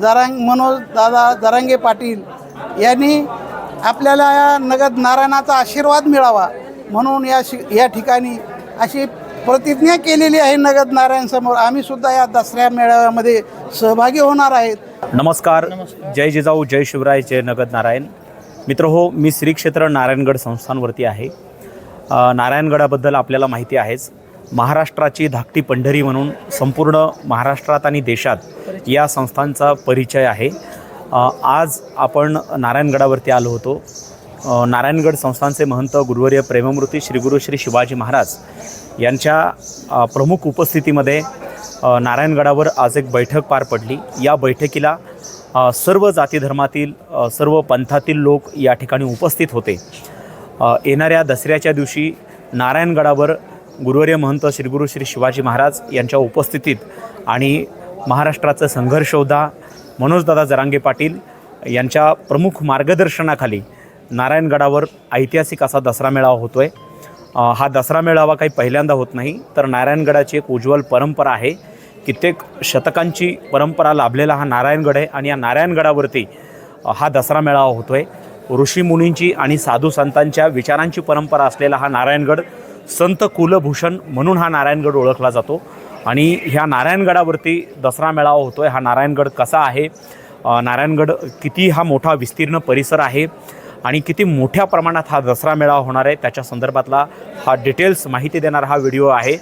जरांग मनोज दादा जरांगे पाटील यांनी आपल्याला या नगद नारायणाचा आशीर्वाद मिळावा म्हणून या शि या ठिकाणी अशी प्रतिज्ञा केलेली आहे नगद नारायणसमोर आम्ही सुद्धा या दसऱ्या मेळाव्यामध्ये सहभागी होणार आहेत. नमस्कार. जय जिजाऊ जय शिवराय जय नगद नारायण. मित्र हो मी श्री क्षेत्र नारायणगड संस्थांवरती आहे. नारायणगडाबद्दल आपल्याला माहिती आहेच. महाराष्ट्राची धाकटी पंढरी म्हणून संपूर्ण महाराष्ट्रात आणि देशात या संस्थांचा परिचय आहे. आज आपण नारायणगडावरती आलो होतो. नारायणगड संस्थांचे महंत गुरुवर्य प्रेममूर्ती श्री गुरु श्री शिवाजी महाराज यांच्या प्रमुख उपस्थितीमध्ये नारायणगडावर आज एक बैठक पार पडली. या बैठकीला सर्व जाती धर्मातील सर्व पंथातील लोक या ठिकाणी उपस्थित होते. येणाऱ्या दसऱ्याच्या दिवशी नारायणगडावर गुरुवर्य महंत श्री गुरु श्री शिवाजी महाराज यांच्या उपस्थितीत आणि महाराष्ट्राचं संघर्षयोद्धा मनोजदादा जरांगे पाटील यांच्या प्रमुख मार्गदर्शनाखाली नारायणगडावर ऐतिहासिक असा दसरा मेळावा होतो आहे हा दसरा मेळावा काही पहिल्यांदा होत नाही तर नारायणगडाची एक उज्ज्वल परंपरा आहे. कित्येक शतकांची परंपरा लाभलेला हा नारायणगड आहे आणि या नारायणगडावरती हा दसरा मेळावा होतो आहे ऋषीमुनींची आणि साधू संतांच्या विचारांची परंपरा असलेला हा नारायणगड संत कुलभूषण म्हणून हा नारायणगड ओळखला जातो. आणि ह्या नारायणगडावरती दसरा मेळावा होतो आहे हा नारायणगड कसा आहे? नारायणगड किती हा मोठा विस्तीर्ण परिसर आहे? आणि किती मोठ्या प्रमाणात हा दसरा मेळावा होणार आहे? त्याच्या संदर्भातला हा डिटेल्स माहिती देणारा हा व्हिडिओ आहे.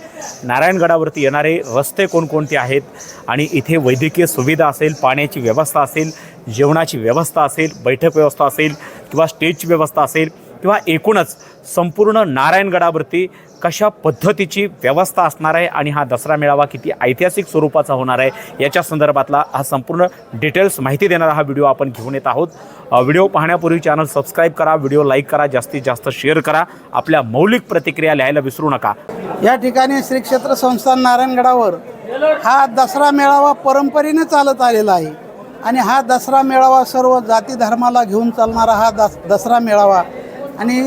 नारायणगडावरती येणारे रस्ते कोणकोणते आहेत? आणि इथे वैद्यकीय सुविधा असेल पाण्याची व्यवस्था असेल जेवणाची व्यवस्था असेल बैठक व्यवस्था असेल किंवा स्टेजची व्यवस्था असेल किंवा एकूणच संपूर्ण नारायणगडावरती कशा पद्धतीची व्यवस्था असणार आहे आणि हा दसरा मेळावा किती ऐतिहासिक स्वरूपाचा होणार आहे याच्या संदर्भातला हा संपूर्ण डिटेल्स माहिती देणारा हा व्हिडिओ आपण घेऊन येत आहोत. व्हिडिओ पाहण्यापूर्वी चॅनल सबस्क्राईब करा व्हिडिओ लाईक करा जास्तीत जास्त शेअर करा. आपल्या मौलिक प्रतिक्रिया लिहायला विसरू नका. या ठिकाणी श्री क्षेत्र संस्थान नारायणगडावर हा दसरा मेळावा परंपरेने चालत आलेला आहे. आणि हा दसरा मेळावा सर्व जाती धर्माला घेऊन चालणारा हा दस दसरा मेळावा आणि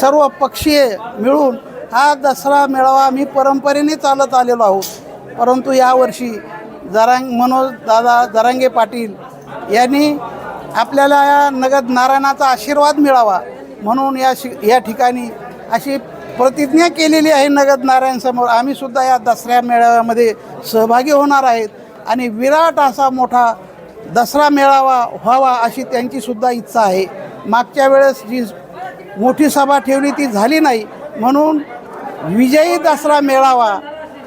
सर्व पक्षीय मिळून हा दसरा मेळावा आम्ही परंपरेने चालत आलेलो आहोत. परंतु यावर्षी जरांग मनोज दादा जरांगे पाटील यांनी आपल्याला या नगद नारायणाचा आशीर्वाद मिळावा म्हणून या शि या ठिकाणी अशी प्रतिज्ञा केलेली आहे नगद नारायणसमोर आम्हीसुद्धा या दसऱ्या मेळाव्यामध्ये सहभागी होणार आहेत आणि विराट असा मोठा दसरा मेळावा व्हावा अशी त्यांचीसुद्धा इच्छा आहे. मागच्या वेळेस जी मोठी सभा ठेवली ती झाली नाही म्हणून विजयी दसरा मेळावा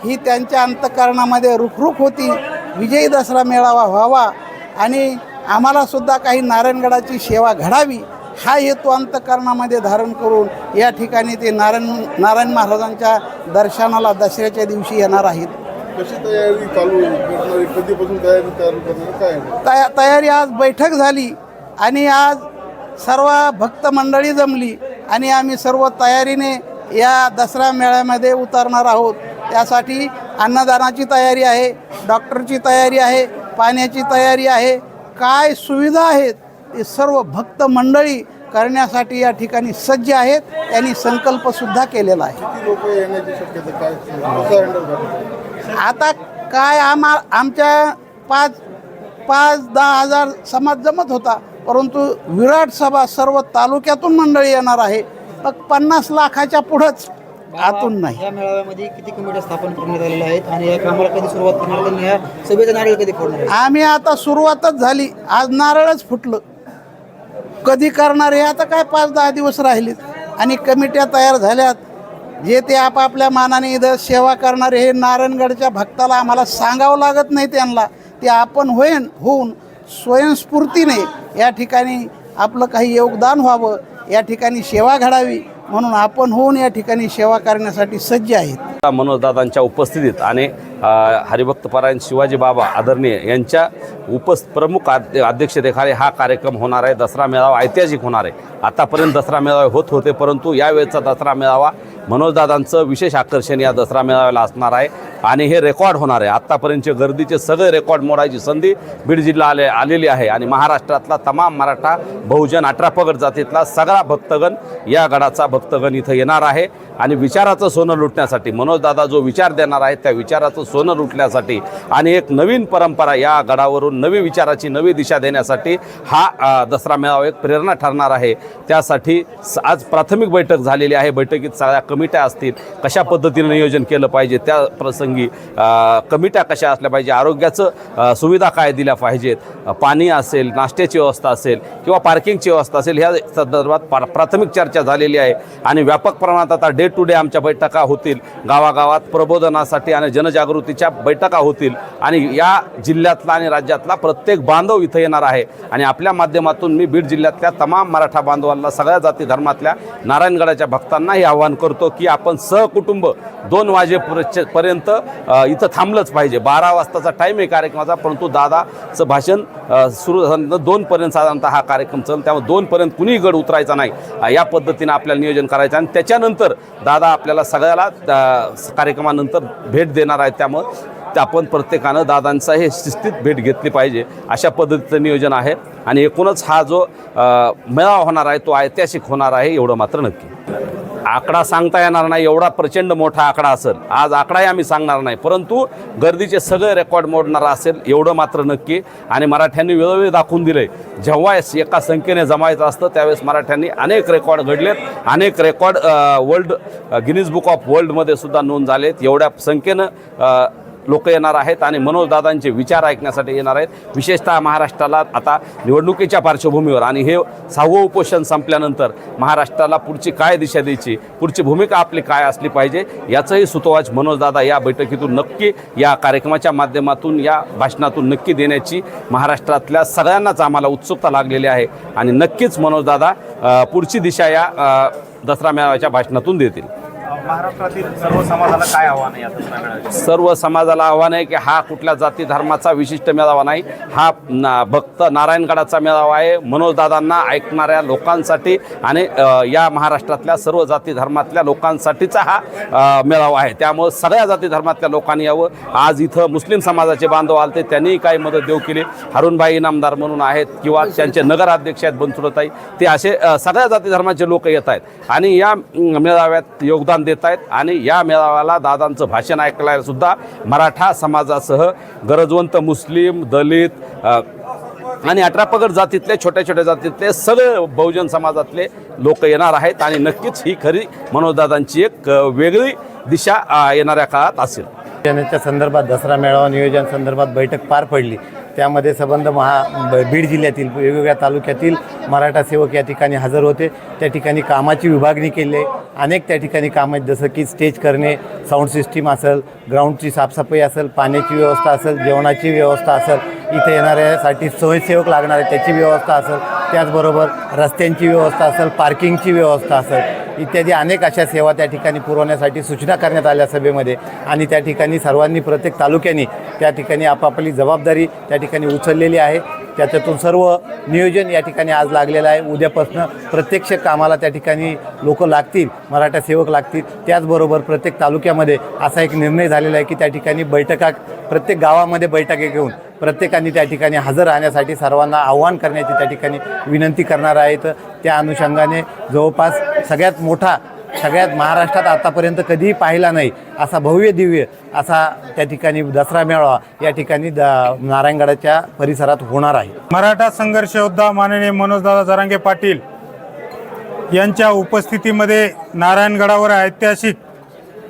ही त्यांच्या अंतकरणामध्ये रुखरुख होती विजयी दसरा मेळावा व्हावा आणि आम्हाला सुद्धा काही नारायणगडाची सेवा घडावी हा हेतू अंतकरणामध्ये धारण करून या ठिकाणी ते नारायण नारायण महाराजांच्या दर्शनाला दसऱ्याच्या दिवशी येणार आहेत कशी तयारी चालू? कधीपासून तयारी? काय आहे? तया तयारी आज बैठक झाली आणि आज सर्व भक्त मंडळी जमली आणि आम्ही सर्व तयारीने या दसरा मेळ्यामध्ये उतरणार आहोत. त्यासाठी अन्नदानाची तयारी आहे डॉक्टरची तयारी आहे पाण्याची तयारी आहे. काय सुविधा आहेत ते सर्व भक्त मंडळी करण्यासाठी या ठिकाणी सज्ज आहेत. त्यांनी संकल्पसुद्धा केलेला आहे? आता काय आम्हा आमच्या पाच पाच दहा हजार समाज जमत होता. परंतु विराट सभा सर्व तालुक्यातून मंडळी येणार आहे. मग पन्नास लाखाच्या पुढंच आतून नाही. या मेळाव्यामध्ये किती कमिट्या स्थापन करण्यात आलेल्या आहेत आणि या कामाला कधी सुरुवात करणार आणि या सभेचं नारळ कधी फोडणार आम्ही आता सुरुवातच झाली. आज नारळच फुटलं. कधी करणार हे आता काय पाच दहा दिवस राहिलेत. आणि कमिट्या तयार झाल्यात. जे ते आपापल्या मानाने इथं सेवा करणारे हे नारायणगडच्या भक्ताला आम्हाला सांगावं लागत नाही त्यांना. ते आपण होईन होऊन स्वयंस्फूर्तीने या ठिकाणी आपलं काही योगदान व्हावं या ठिकाणी सेवा घडावी म्हणून आपण होऊन या ठिकाणी सेवा करण्यासाठी सज्ज आहेत. मनोजदादांच्या उपस्थितीत आणि हरिभक्तपरायण शिवाजी बाबा आदरणीय यांच्या उपस् प्रमुख आद्य अध्यक्षतेखाली हा कार्यक्रम होणार आहे. दसरा मेळावा ऐतिहासिक होणार आहे. आतापर्यंत दसरा मेळावे होत होते परंतु यावेळेचा दसरा मेळावा मनोजदादांचं विशेष आकर्षण या दसरा मेळाव्याला असणार आहे आणि हे रेकॉर्ड होणार आहे. आत्तापर्यंतचे गर्दीचे सगळे रेकॉर्ड मोडायची संधी बीड जिल्हा आले आलेली आहे आणि महाराष्ट्रातला तमाम मराठा बहुजन अठरा पगड जातीतला सगळा भक्तगण या गडाचा भक्तगण इथं येणार आहे. आणि विचाराचं सोनं लुटण्यासाठी मनोजदादा जो विचार देणार आहे त्या विचाराचं सोनं लुटण्यासाठी आणि एक नवीन परंपरा या गडावरून नवी विचाराची नवी दिशा देण्यासाठी हा दसरा मेळावा एक प्रेरणा ठरणार आहे. त्यासाठी आज प्राथमिक बैठक झालेली आहे. बैठकीत सगळ्या कमिट्या असतील. कशा पद्धतीने नियोजन केलं पाहिजे? त्या प्रसंगी कमिट्या कशा असल्या पाहिजे? आरोग्याचं सुविधा काय दिल्या पाहिजेत? पाणी असेल नाश्त्याची व्यवस्था असेल किंवा पार्किंगची व्यवस्था असेल ह्या संदर्भात पा प्राथमिक चर्चा झालेली आहे. आणि व्यापक प्रमाणात आता डे टू डे आमच्या बैठका होतील. गावागावात प्रबोधनासाठी आणि जनजागृतीच्या बैठका होतील आणि या जिल्ह्यातला आणि राज्यातला प्रत्येक बांधव इथं येणार आहे. आणि आपल्या माध्यमातून मी बीड जिल्ह्यातल्या तमाम मराठा बांधवांना सगळ्या जाती धर्मातल्या नारायणगडाच्या भक्तांनाही आवाहन करतो की आपण सहकुटुंब दोन वाजेपर्यंत पर्यंत इथं थांबलंच पाहिजे. बारा वाजताचा टाईम आहे कार्यक्रमाचा परंतु दादाचं भाषण सुरू झाल्यानंतर दोनपर्यंत साधारणतः हा कार्यक्रम चालेल त्यामुळे दोनपर्यंत कुणीही गड उतरायचा नाही. या पद्धतीनं आपल्याला नियोजन करायचं आणि त्याच्यानंतर दादा आपल्याला सगळ्याला कार्यक्रमानंतर भेट देणार आहेत. त्यामुळं आपण प्रत्येकानं दादांचा हे शिस्तीत भेट घेतली पाहिजे अशा पद्धतीचं नियोजन आहे. आणि एकूणच हा जो मेळावा होणार आहे तो ऐतिहासिक होणार आहे एवढं मात्र नक्की. आकडा सांगता येणार नाही एवढा प्रचंड मोठा आकडा असेल. आज आकडाही आम्ही सांगणार नाही परंतु गर्दीचे सगळे रेकॉर्ड मोडणारा असेल एवढं मात्र नक्की. आणि मराठ्यांनी वेळोवेळी दाखवून दिले जेव्हा एका संख्येने जमायचं असतं त्यावेळेस मराठ्यांनी अनेक रेकॉर्ड घडलेत. अनेक record world Guinness book of वर्ल्डमध्ये सुद्धा नोंद झालेत. एवढ्या संख्येनं लोक येणार आहेत आणि मनोजदादांचे विचार ऐकण्यासाठी येणार आहेत. विशेषतः महाराष्ट्राला आता निवडणुकीच्या पार्श्वभूमीवर आणि हे सहावं उपोषण संपल्यानंतर महाराष्ट्राला पुढची काय दिशा द्यायची पुढची भूमिका आपली काय असली पाहिजे याचंही सुतोवाच मनोजदादा या बैठकीतून नक्की या कार्यक्रमाच्या माध्यमातून या भाषणातून नक्की देण्याची महाराष्ट्रातल्या सगळ्यांनाच आम्हाला उत्सुकता लागलेली आहे आणि नक्कीच मनोजदादा पुढची दिशा या दसरा मेळाव्याच्या भाषणातून देतील. महाराष्ट्रातील सर्व समाजाला काय आव्हान आहे सर्व समाजाला आव्हान आहे की हा कुठल्या जाती धर्माचा विशिष्ट मेळावा नाही हा ना भक्त नारायणगडाचा मेळावा आहे. मनोजदादांना ऐकणाऱ्या लोकांसाठी आणि या महाराष्ट्रातल्या सर्व जाती धर्मातल्या लोकांसाठीचा हा मेळावा आहे. त्यामुळं सगळ्या जाती धर्मातल्या लोकांनी यावं. आज इथं मुस्लिम समाजाचे बांधव आलते त्यांनीही काही मदत देऊ केली. हरुणबाई इनामदार म्हणून आहेत किंवा त्यांचे नगराध्यक्ष आहेत बनसुडताई ते असे सगळ्या जाती धर्माचे लोक येत आहेत. आणि या मेळाव्यात योगदान देत आहेत. आणि या मेळाव्याला दादांचं भाषण ऐकल्याला सुद्धा मराठा समाजासह गरजवंत मुस्लिम दलित आणि अठरा पगड जातीतले छोट्या छोट्या जातीतले सगळे बहुजन समाजातले लोक येणार आहेत. आणि नक्कीच ही खरी मनोजदादांची एक वेगळी दिशा येणाऱ्या काळात असेल. जनतेच्या संदर्भात दसरा मेळावा नियोजन संदर्भात बैठक पार पडली. त्यामध्ये संबंध महा ब- बीड जिल्ह्यातील वेगवेगळ्या तालुक्यातील मराठा सेवक या ठिकाणी हजर होते. त्या ठिकाणी कामाची विभागणी केली. आहे अनेक त्या ठिकाणी कामं आहेत जसं की स्टेज करणे साऊंड सिस्टीम असेल ग्राउंडची साफसफाई असेल पाण्याची व्यवस्था असेल जेवणाची व्यवस्था असेल इथे येणाऱ्यासाठी स्वयंसेवक लागणार आहे त्याची व्यवस्था असेल त्याचबरोबर रस्त्यांची व्यवस्था असेल पार्किंगची व्यवस्था असेल. इत्यादी अनेक अशा सेवा त्या ठिकाणी पुरवण्यासाठी सूचना करण्यात आल्या सभेमध्ये. आणि त्या ठिकाणी सर्वांनी प्रत्येक तालुक्याने त्या ठिकाणी आपापली जबाबदारी त्या ठिकाणी उचललेली आहे. त्याच्यातून सर्व नियोजन या ठिकाणी आज लागलेलं आहे. उद्यापासून प्रत्यक्ष कामाला त्या ठिकाणी लोक लागतील मराठा सेवक लागतील. त्याचबरोबर प्रत्येक तालुक्यामध्ये असा एक निर्णय झालेला आहे की त्या ठिकाणी बैठका प्रत्येक गावामध्ये बैठका घेऊन प्रत्येकाने त्या ठिकाणी हजर राहण्यासाठी सर्वांना आव्हान करण्याची त्या ठिकाणी विनंती करणार आहेत. त्या अनुषंगाने जवळपास सगळ्यात मोठा सगळ्यात महाराष्ट्रात आतापर्यंत कधीही पाहिला नाही असा भव्य दिव्य असा त्या ठिकाणी दसरा मेळावा या ठिकाणी द नारायणगडाच्या परिसरात होणार आहे. मराठा संघर्ष योद्धा माननीय मनोजदादा जरांगे पाटील यांच्या उपस्थितीमध्ये नारायणगडावर ऐतिहासिक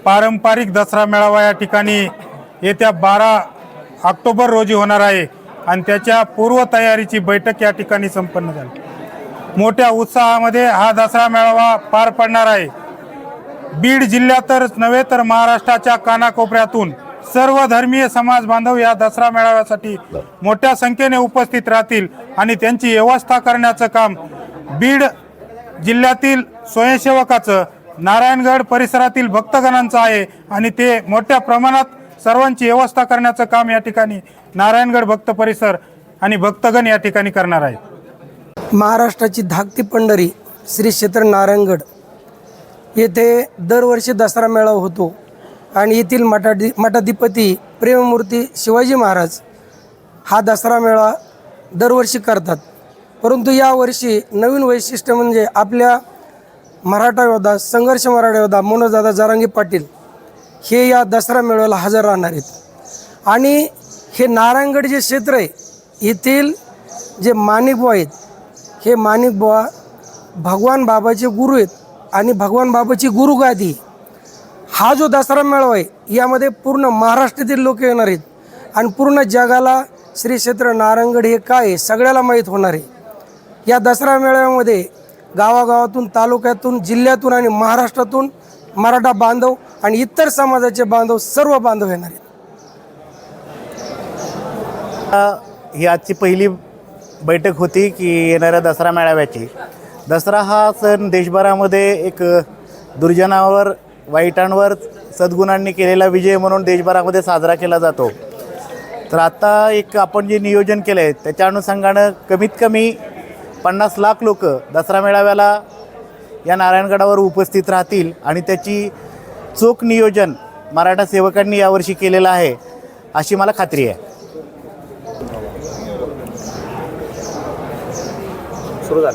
पारंपरिक दसरा मेळावा या ठिकाणी येत्या बारा ऑक्टोबर रोजी होणार आहे आणि त्याच्या पूर्वतयारीची बैठक या ठिकाणी संपन्न झाली. मोठ्या उत्साहामध्ये हा दसरा मेळावा पार पडणार आहे. बीड जिल्ह्यातच नव्हे तर महाराष्ट्राच्या कानाकोपऱ्यातून सर्व धर्मीय समाज बांधव या दसरा मेळाव्यासाठी मोठ्या संख्येने उपस्थित राहतील आणि त्यांची व्यवस्था करण्याचं काम बीड जिल्ह्यातील स्वयंसेवकाचं नारायणगड परिसरातील भक्तगणांचं आहे आणि ते मोठ्या प्रमाणात सर्वांची व्यवस्था करण्याचं काम या ठिकाणी नारायणगड भक्त परिसर आणि भक्तगण या ठिकाणी करणार आहे महाराष्ट्राची धाकटी पंढरी श्री क्षेत्र नारायणगड. येथे दरवर्षी दसरा मेळावा होतो आणि येथील मठाधी मठाधिपती प्रेममूर्ती शिवाजी महाराज हा दसरा मेळा दरवर्षी करतात. परंतु यावर्षी नवीन वैशिष्ट्य म्हणजे आपल्या मराठा योद्धा संघर्ष मराठा योद्धा मनोजदादा जारांगी पाटील हे या दसरा मेळाव्याला हजर राहणार आहेत. आणि हे नारायणगड जे क्षेत्र आहे येथील जे माणिकबुवा आहेत हे माणिकबुवा भगवान बाबाचे गुरु आहेत आणि भगवान बाबाची गुरुगादी. हा जो दसरा मेळावा आहे यामध्ये पूर्ण महाराष्ट्रातील लोक येणार आहेत आणि पूर्ण जगाला श्री क्षेत्र नारायणगड हे काय आहे सगळ्याला माहीत होणार आहे. या दसरा मेळाव्यामध्ये गावागावातून तालुक्यातून जिल्ह्यातून आणि महाराष्ट्रातून मराठा बांधव आणि इतर समाजाचे बांधव सर्व बांधव येणार आहेत. ही आजची पहिली बैठक होती की येणाऱ्या दसरा मेळाव्याची. दसरा हा सण देशभरामध्ये एक दुर्जनावर वाईटांवर सद्गुणांनी केलेला विजय म्हणून देशभरामध्ये साजरा केला जातो. तर आत्ता एक आपण जे नियोजन केलं आहे त्याच्या अनुषंगानं कमीत कमी पन्नास लाख लोक दसरा मेळाव्याला या नारायणगडावर उपस्थित राहतील आणि त्याची चोख नियोजन मराठा सेवकांनी यावर्षी केलेलं आहे अशी मला खात्री आहे.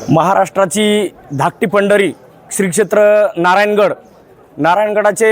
महाराष्ट्राची धाकटी पंढरी श्री क्षेत्र नारायणगड. नारायणगडाचे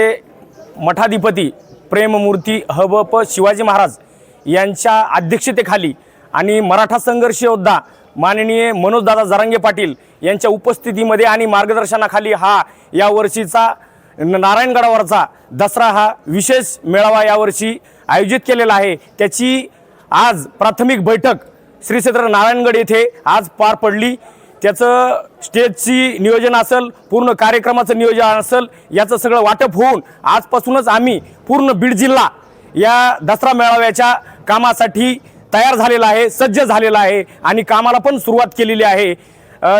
मठाधिपती प्रेममूर्ती हबप शिवाजी महाराज यांच्या अध्यक्षतेखाली आणि मराठा संघर्ष योद्धा माननीय मनोजदादा जरांगे पाटील यांच्या उपस्थितीमध्ये आणि मार्गदर्शनाखाली हा यावर्षीचा नारायणगडावरचा दसरा हा विशेष मेळावा यावर्षी आयोजित केलेला आहे. त्याची आज प्राथमिक बैठक श्री क्षेत्र नारायणगड येथे आज पार पडली. त्याचं स्टेजची नियोजन असेल पूर्ण कार्यक्रमाचं नियोजन असेल याचं सगळं वाटप होऊन आजपासूनच आम्ही पूर्ण बीड जिल्हा या दसरा मेळाव्याच्या कामासाठी तयार झालेला आहे सज्ज झालेला आहे आणि कामाला पण सुरुवात केलेली आहे.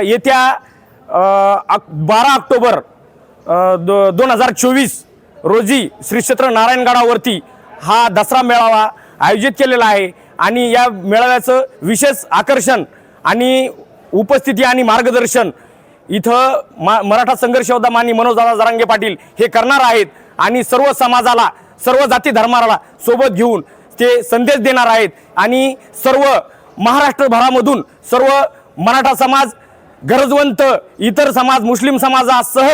येत्या बारा ऑक्टोबर दो दोन हजार चोवीस रोजी श्री क्षेत्र नारायणगडावरती हा दसरा मेळावा आयोजित केलेला आहे. आणि या मेळाव्याचं विशेष आकर्षण आणि उपस्थिती आणि मार्गदर्शन इथं मा मराठा संघर्ष योद्धा मानी मनोजदादा जरांगे पाटील हे करणार आहेत. आणि सर्व समाजाला सर्व जाती धर्माला सोबत घेऊन ते संदेश देणार आहेत. आणि सर्व महाराष्ट्रभरामधून सर्व मराठा समाज गरजवंत इतर समाज मुस्लिम समाजासह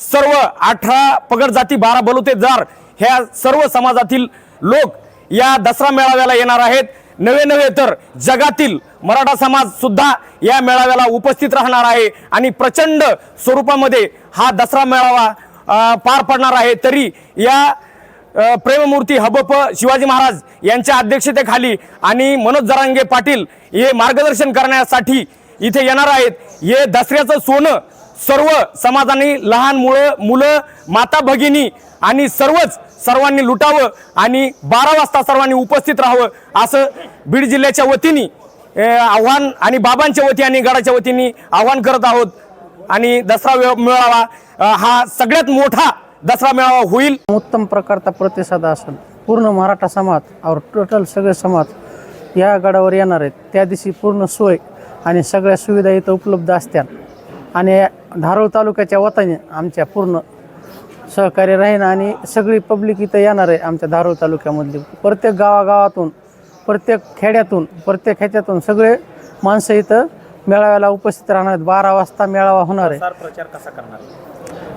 सर्व अठरा पगड जाती बारा बलुतेदार ह्या सर्व समाजातील लोक या दसरा मेळाव्याला येणार आहेत. नवे नवे तर जगातील मराठा समाज सुद्धा या मेळाव्याला उपस्थित राहणार आहे आणि प्रचंड स्वरूपामध्ये हा दसरा मेळावा पार पडणार आहे. तरी या प्रेममूर्ती हबप शिवाजी महाराज यांच्या अध्यक्षतेखाली आणि मनोज जरांगे पाटील हे मार्गदर्शन करण्यासाठी इथे येणार आहेत. हे दसऱ्याचं सोनं सर्व समाजाने लहान मुलं मुलं माता भगिनी आणि सर्वच सर्वांनी लुटावं आणि बारा वाजता सर्वांनी उपस्थित राहावं असं बीड जिल्ह्याच्या वतीने आव्हान आणि बाबांच्या वती आणि गडाच्या वतीने आव्हान करत आहोत. आणि दसरा वे- मेळावा हा सगळ्यात मोठा दसरा मेळावा होईल. उत्तम प्रकारचा प्रतिसाद असेल. पूर्ण मराठा समाज और टोटल सगळे समाज या गडावर येणार आहेत. त्या दिवशी पूर्ण सोय आणि सगळ्या सुविधा इथं उपलब्ध असतात आणि धारोळ तालुक्याच्या वताने आमच्या पूर्ण सहकार्य राहीन आणि सगळी पब्लिक इथं येणार आहे आमच्या धारोळ तालुक्यामधली. प्रत्येक गावागावातून प्रत्येक खेड्यातून प्रत्येक ह्याच्यातून सगळे माणसं इथं मेळाव्याला उपस्थित राहणार आहेत. बारा वाजता मेळावा होणार आहे. प्रचार कसा करणार?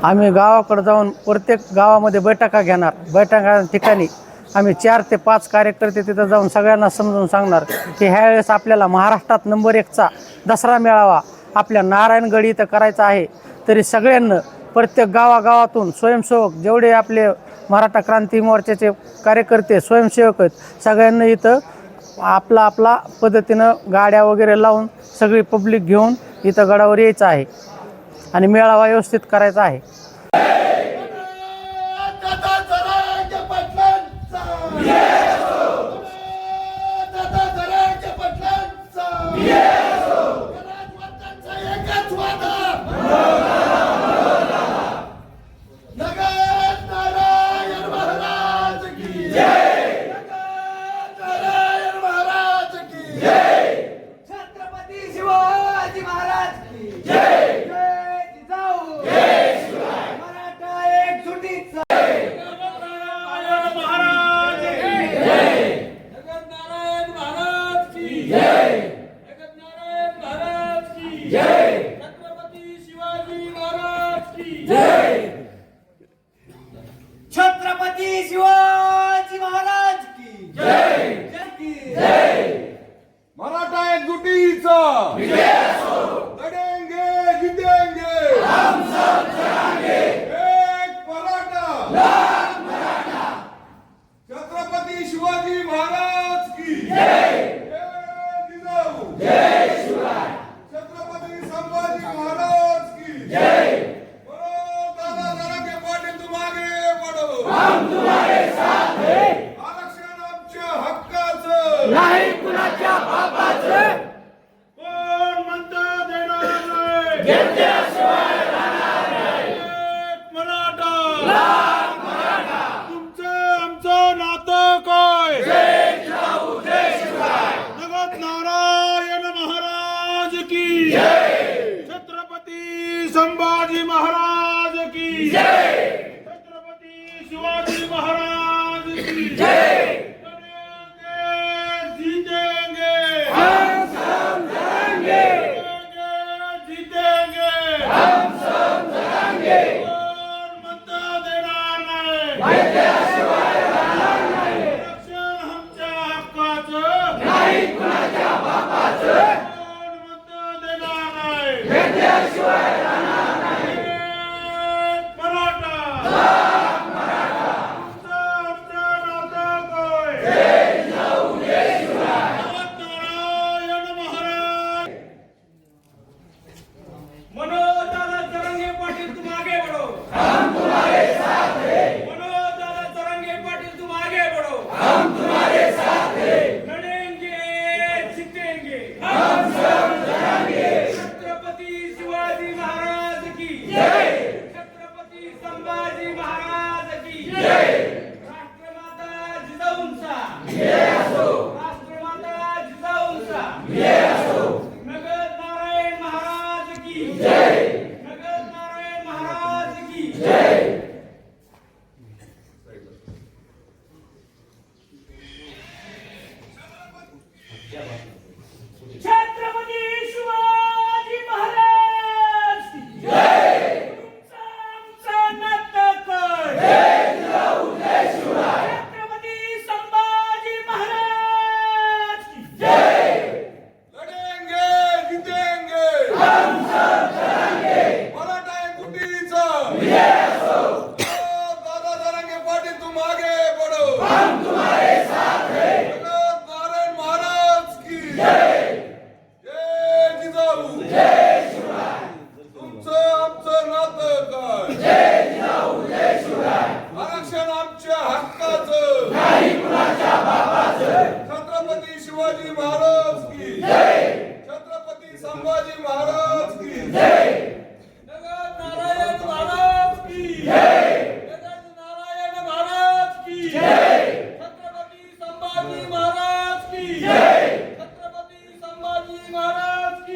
आम्ही गावाकडे जाऊन प्रत्येक गावामध्ये बैठका घेणार. बैठका ठिकाणी आम्ही चार ते पाच कार्यकर्ते तिथं जाऊन सगळ्यांना समजून सांगणार की ह्यावेळेस आपल्याला महाराष्ट्रात नंबर एकचा दसरा मेळावा आपल्या नारायणगड इथं करायचं आहे. तरी सगळ्यांना प्रत्येक गावागावातून स्वयंसेवक जेवढे आपले मराठा क्रांती मोर्चाचे कार्यकर्ते स्वयंसेवक आहेत सगळ्यांना इथं आपला आपला पद्धतीनं गाड्या वगैरे लावून सगळी पब्लिक घेऊन इथं गडावर यायचं आहे. आणि मेळावा व्यवस्थित करायचा आहे. Hey!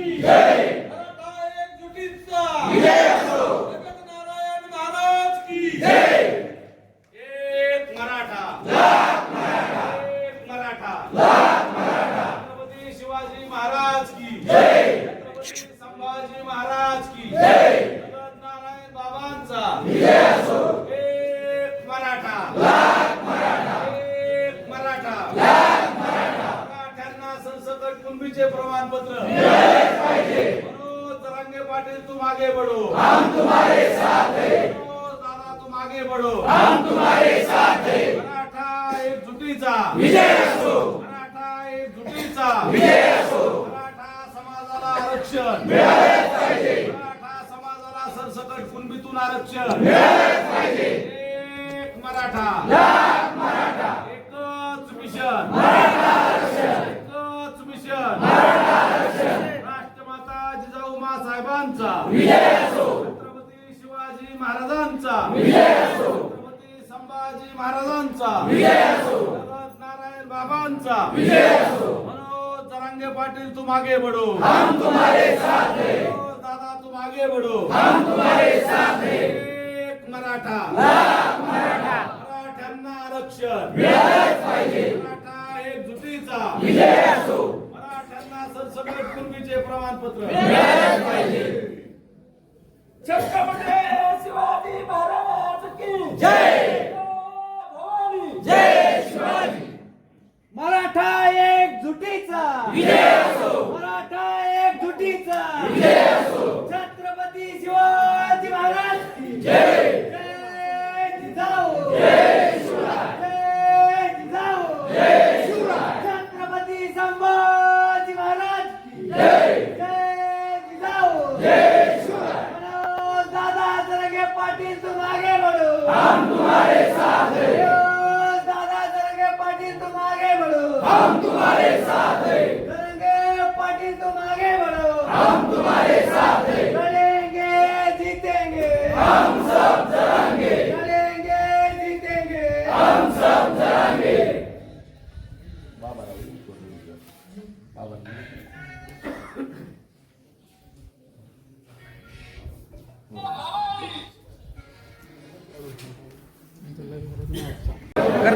Yeah! एक मराठा. एकच मिशन. एकच मिशन. राष्ट्रमाता जिजाऊ मासाहेबांचा. छत्रपती शिवाजी महाराजांचा. छत्रपती संभाजी महाराजांचा. नारायण बाबांचा. मनोज जरांगे पाटील तू मागे बडो दादा तू मागे बडो तुम्हारे साथ मराठा. मराठ्यांना आरक्षण. मराठा एक जुटीचा मराठ्यांना सरसकट पूर्वीचे प्रमाणपत्र. छत्रपती शिवाजी महाराज की जय. भवानी. जय शिवाजी. मराठा एक जुटीचा मराठा एक जुटीचा छत्रपती शिवाजी महाराज की जय. हम तुम्हारे साथ हैं। दादा जरंगे पाटील तुम आगे बढ़ो। हम तुम्हारे साथ हैं। जरंगे पाटील तुम आगे बढ़ो। हम तुम्हारे साथ हैं। लड़ेंगे जीतेंगे। हम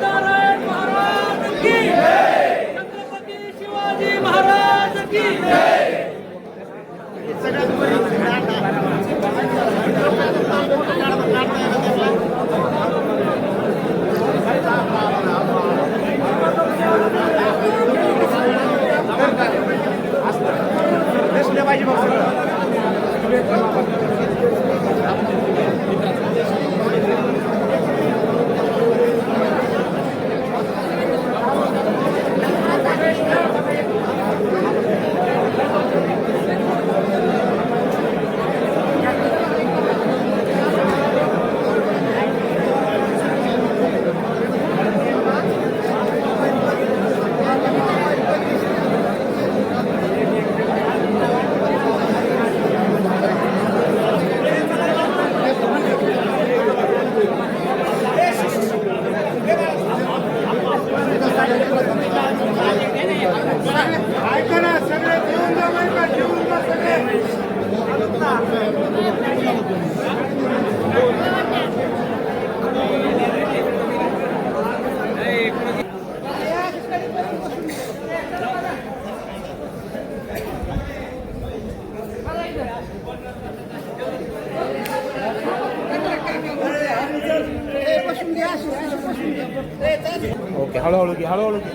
नारायण महाराज की छत्रपती शिवाजी महाराज की ओके हळूहळू घे हळूहळू घे